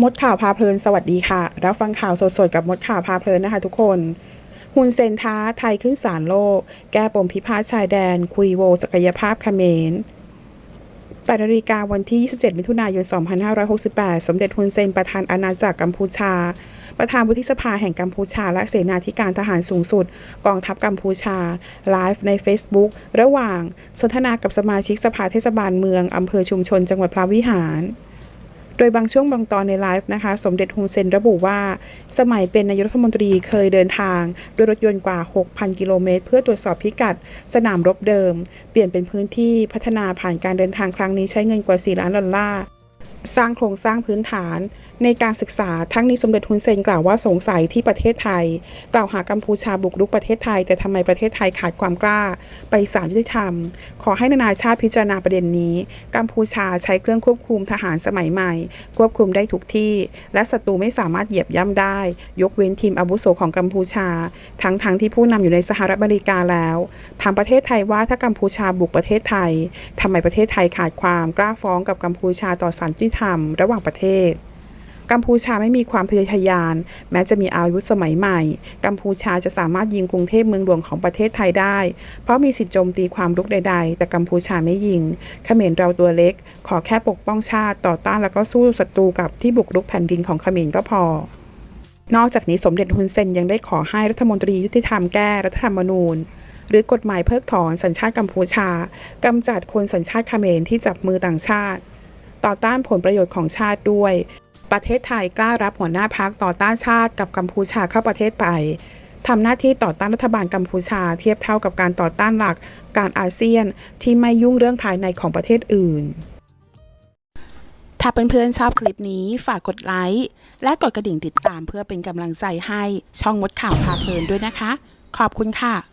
มดข่าวพาเพลินสวัสดีค่ะ รับฟังข่าวสดๆกับมดข่าวพาเพลินนะคะทุกคนฮุนเซนท้าไทยขึ้นศาลโลก แก้ปมพิพาทชายแดน คุยโวศักยภาพเขมร8นาฬิกาวันที่ 27 มิถุนายน 2568 สมเด็จฮุนเซนประธานอาณาจักรกัมพูชา ประธานวุฒิสภาแห่งกัมพูชา และเสนาธิการทหารสูงสุด กองทัพกัมพูชา ไลฟ์ใน Facebook ระหว่างสนทนากับสมาชิกสภาเทศบาลเมืองอำเภอชุมชนจังหวัดพระวิหาร โดยบางช่วงบางตอนในไลฟ์นะคะ สมเด็จฮุนเซนระบุว่า สมัยเป็นนายกรัฐมนตรีเคยเดินทางด้วยรถยนต์กว่า 6,000 กิโลเมตร เพื่อตรวจสอบพิกัดสนามรบเดิม เปลี่ยนเป็นพื้นที่พัฒนาผ่านการเดินทางครั้งนี้ใช้เงินกว่า 4 ล้านดอลลาร์ สร้างโครงสร้างพื้นฐานในการศึกษาทั้งนี้สมเด็จฮุนเซนกล่าวว่าสงสัยที่ประเทศไทย กล่าวหากัมพูชาบุกรุกประเทศไทย แต่ทำไมประเทศไทยขาดความกล้า ไปศาลยุติธรรม ขอให้นานาชาติพิจารณาประเด็นนี้ กัมพูชาใช้เครื่องควบคุมทหารสมัยใหม่ ควบคุมได้ทุกที่ และศัตรูไม่สามารถเหยียบย่ำได้ ยกเว้นทีมอาวุโสของกัมพูชา ทั้งๆทที่ผู้นำอยู่ในสหรัฐอเมริกาแล้วทางประเทศไทยว่าถ้ากัมพูชาบุกประเทศไทยทำไมประเทศไทยขาดความกล้าฟ้องกับกัมพูชาต่อศาลยุติธรรมระหว่างประเทศ กัมพูชาไม่มีความทะเยอทะยาน แม้จะมีอาวุธสมัยใหม่ กัมพูชาจะสามารถยิงกรุงเทพเมืองหลวงของประเทศไทยได้ เพราะมีสิทธิโจมตีความรุกใด ๆ แต่กัมพูชาไม่ยิงเขมรเราตัวเล็ก ขอแค่ปกป้องชาติต่อต้านแล้วก็สู้ศัตรูกับที่บุกรุกแผ่นดินของเขมรก็พอนอกจากนี้สมเด็จฮุนเซนยังได้ขอให้รัฐมนตรียุติธรรมแก้รัฐธรรมนูญ หรือกฎหมายเพิกถอนสัญชาติกัมพูชากำจัดคนสัญชาติเขมรที่จับมือต่างชาติ ต่อต้านผลประโยชน์ของชาติด้วย ประเทศไทยกล้ารับหัวหน้าพักต่อต้านชาติกับกัมพูชาเข้าประเทศไปทำหน้าที่ต่อต้านรัฐบาลกัมพูชาเทียบเท่ากับการต่อต้านหลักการอาเซียนที่ไม่ยุ่งเรื่องภายในของประเทศอื่น ถ้าเเพื่อนๆชอบคลิปนี้ฝากกดไลค์และกดกระดิ่งติดตามเพื่อเป็นกำลังใจให้ช่องมดข่าวพาเพลินด้วยนะคะ ขอบคุณค่ะ